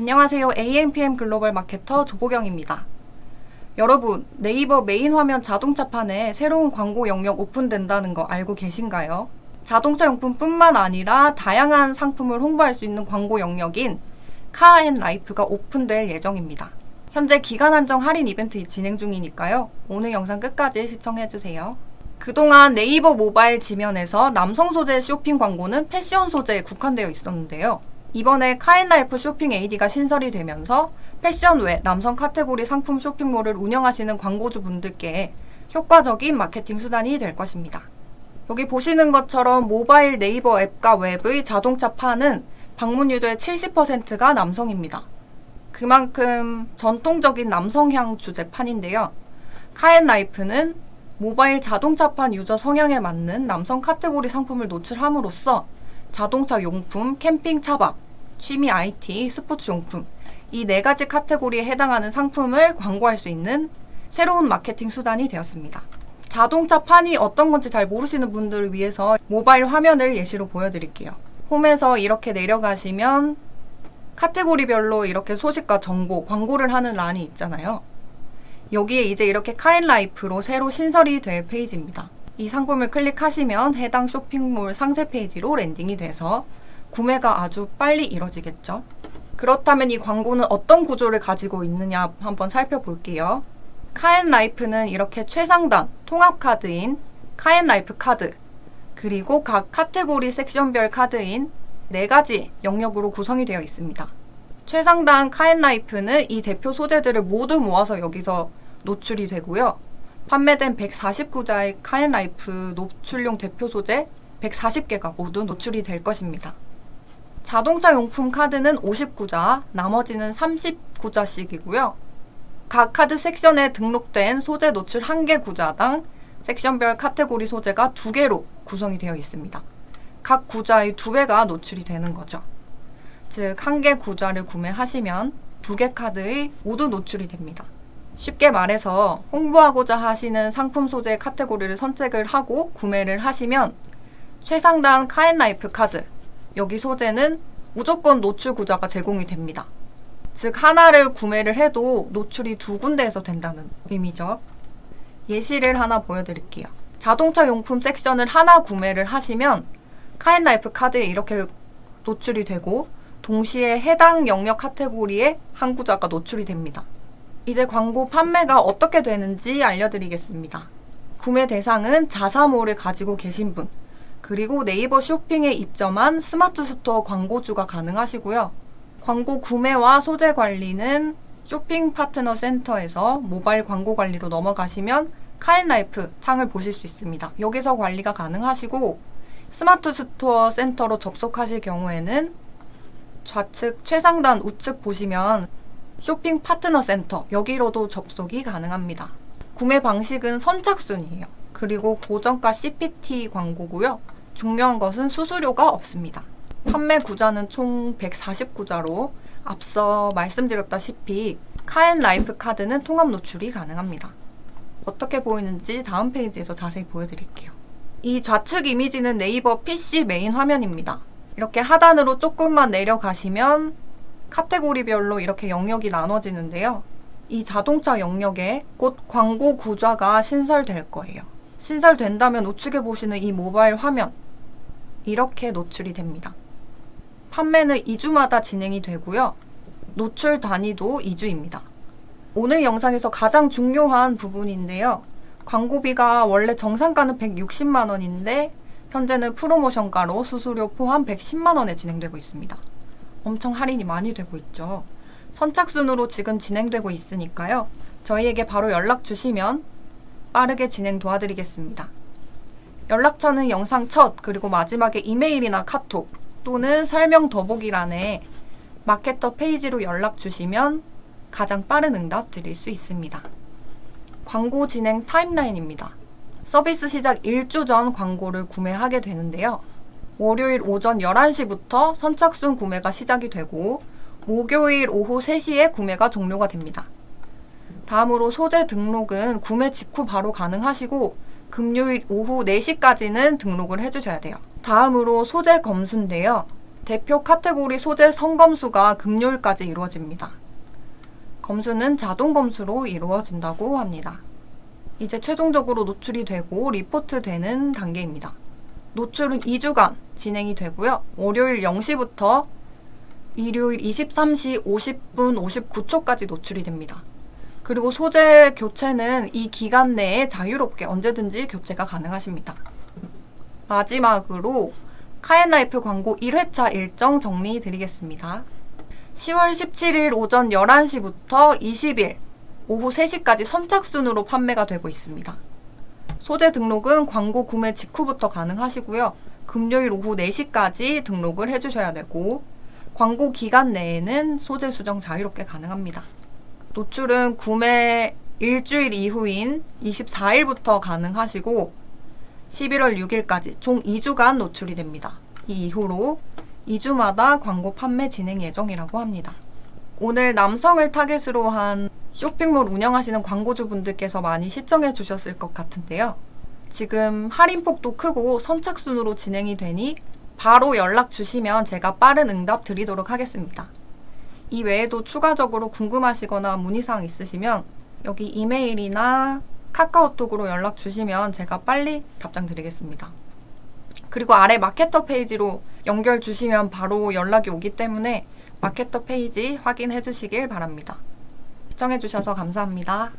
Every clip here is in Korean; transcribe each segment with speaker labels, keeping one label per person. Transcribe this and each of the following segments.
Speaker 1: 안녕하세요. AMPM 글로벌 마케터 조보경입니다. 여러분, 네이버 메인 화면 자동차판에 새로운 광고 영역 오픈된다는 거 알고 계신가요? 자동차 용품뿐만 아니라 다양한 상품을 홍보할 수 있는 광고 영역인 카앤 라이프가 오픈될 예정입니다. 현재 기간 한정 할인 이벤트 진행 중이니까요. 오늘 영상 끝까지 시청해주세요. 그동안 네이버 모바일 지면에서 남성 소재 쇼핑 광고는 패션 소재에 국한되어 있었는데요. 이번에 카인라이프 쇼핑 AD가 신설이 되면서 패션 외 남성 카테고리 상품 쇼핑몰을 운영하시는 광고주 분들께 효과적인 마케팅 수단이 될 것입니다. 여기 보시는 것처럼 모바일 네이버 앱과 웹의 자동차 판은 방문 유저의 70%가 남성입니다. 그만큼 전통적인 남성향 주제판인데요. 카엔라이프는 모바일 자동차판 유저 성향에 맞는 남성 카테고리 상품을 노출함으로써 자동차 용품, 캠핑 차박, 취미 IT, 스포츠 용품 이 네 가지 카테고리에 해당하는 상품을 광고할 수 있는 새로운 마케팅 수단이 되었습니다. 자동차 판이 어떤 건지 잘 모르시는 분들을 위해서 모바일 화면을 예시로 보여드릴게요. 홈에서 이렇게 내려가시면 카테고리별로 이렇게 소식과 정보, 광고를 하는 란이 있잖아요. 여기에 이제 이렇게 카인라이프로 새로 신설이 될 페이지입니다. 이 상품을 클릭하시면 해당 쇼핑몰 상세 페이지로 랜딩이 돼서 구매가 아주 빨리 이뤄지겠죠. 그렇다면 이 광고는 어떤 구조를 가지고 있느냐 한번 살펴볼게요. 카엔라이프는 이렇게 최상단 통합 카드인 카엔라이프 카드 그리고 각 카테고리 섹션별 카드인 네 가지 영역으로 구성이 되어 있습니다. 최상단 카엔라이프는 이 대표 소재들을 모두 모아서 여기서 노출이 되고요. 판매된 149자의 카엔라이프 노출용 대표 소재 140개가 모두 노출이 될 것입니다. 자동차 용품 카드는 59자, 나머지는 39자씩이고요. 각 카드 섹션에 등록된 소재 노출 1개 구자당 섹션별 카테고리 소재가 2개로 구성이 되어 있습니다. 각 구자의 2배가 노출이 되는 거죠. 즉, 1개 구자를 구매하시면 2개 카드의 모두 노출이 됩니다. 쉽게 말해서 홍보하고자 하시는 상품 소재 카테고리를 선택을 하고 구매를 하시면 최상단 카엔라이프 카드 여기 소재는 무조건 노출 구자가 제공이 됩니다. 즉 하나를 구매를 해도 노출이 두 군데에서 된다는 의미죠. 예시를 하나 보여드릴게요. 자동차 용품 섹션을 하나 구매를 하시면 카인라이프 카드에 이렇게 노출이 되고 동시에 해당 영역 카테고리에 한 구자가 노출이 됩니다. 이제 광고 판매가 어떻게 되는지 알려드리겠습니다. 구매 대상은 자사몰을 가지고 계신 분, 그리고 네이버 쇼핑에 입점한 스마트 스토어 광고주가 가능하시고요. 광고 구매와 소재 관리는 쇼핑 파트너 센터에서 모바일 광고 관리로 넘어가시면 카인라이프 창을 보실 수 있습니다. 여기서 관리가 가능하시고 스마트 스토어 센터로 접속하실 경우에는 좌측 최상단 우측 보시면 쇼핑 파트너 센터 여기로도 접속이 가능합니다. 구매 방식은 선착순이에요. 그리고 고정가 CPT 광고고요. 중요한 것은 수수료가 없습니다. 판매 구자는 총 149자로 앞서 말씀드렸다시피 카엔 라이프 카드는 통합 노출이 가능합니다. 어떻게 보이는지 다음 페이지에서 자세히 보여드릴게요. 이 좌측 이미지는 네이버 PC 메인 화면입니다. 이렇게 하단으로 조금만 내려가시면 카테고리별로 이렇게 영역이 나눠지는데요. 이 자동차 영역에 곧 광고 구좌가 신설될 거예요. 신설된다면 우측에 보시는 이 모바일 화면 이렇게 노출이 됩니다. 판매는 2주마다 진행이 되고요. 노출 단위도 2주입니다. 오늘 영상에서 가장 중요한 부분인데요. 광고비가 원래 정상가는 160만 원인데 현재는 프로모션가로 수수료 포함 110만 원에 진행되고 있습니다. 엄청 할인이 많이 되고 있죠. 선착순으로 지금 진행되고 있으니까요. 저희에게 바로 연락 주시면 빠르게 진행 도와드리겠습니다. 연락처는 영상 첫 그리고 마지막에 이메일이나 카톡 또는 설명 더보기란에 마케터 페이지로 연락 주시면 가장 빠른 응답 드릴 수 있습니다. 광고 진행 타임라인입니다. 서비스 시작 1주 전 광고를 구매하게 되는데요. 월요일 오전 11시부터 선착순 구매가 시작이 되고 목요일 오후 3시에 구매가 종료가 됩니다. 다음으로 소재 등록은 구매 직후 바로 가능하시고 금요일 오후 4시까지는 등록을 해주셔야 돼요. 다음으로 소재 검수인데요. 대표 카테고리 소재 선검수가 금요일까지 이루어집니다. 검수는 자동 검수로 이루어진다고 합니다. 이제 최종적으로 노출이 되고 리포트 되는 단계입니다. 노출은 2주간 진행이 되고요. 월요일 0시부터 일요일 23시 50분 59초까지 노출이 됩니다. 그리고 소재 교체는 이 기간 내에 자유롭게 언제든지 교체가 가능하십니다. 마지막으로 카엔라이프 광고 1회차 일정 정리 드리겠습니다. 10월 17일 오전 11시부터 20일 오후 3시까지 선착순으로 판매가 되고 있습니다. 소재 등록은 광고 구매 직후부터 가능하시고요. 금요일 오후 4시까지 등록을 해주셔야 되고 광고 기간 내에는 소재 수정 자유롭게 가능합니다. 노출은 구매 일주일 이후인 24일부터 가능하시고 11월 6일까지 총 2주간 노출이 됩니다. 이 이후로 2주마다 광고 판매 진행 예정이라고 합니다. 오늘 남성을 타겟으로 한 쇼핑몰 운영하시는 광고주분들께서 많이 시청해 주셨을 것 같은데요. 지금 할인폭도 크고 선착순으로 진행이 되니 바로 연락 주시면 제가 빠른 응답 드리도록 하겠습니다. 이 외에도 추가적으로 궁금하시거나 문의사항 있으시면 여기 이메일이나 카카오톡으로 연락 주시면 제가 빨리 답장 드리겠습니다. 그리고 아래 마케터 페이지로 연결 주시면 바로 연락이 오기 때문에 마케터 페이지 확인해 주시길 바랍니다. 시청해 주셔서 감사합니다.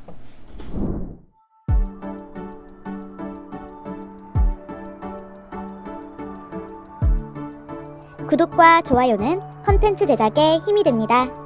Speaker 2: 구독과 좋아요는 컨텐츠 제작에 힘이 됩니다.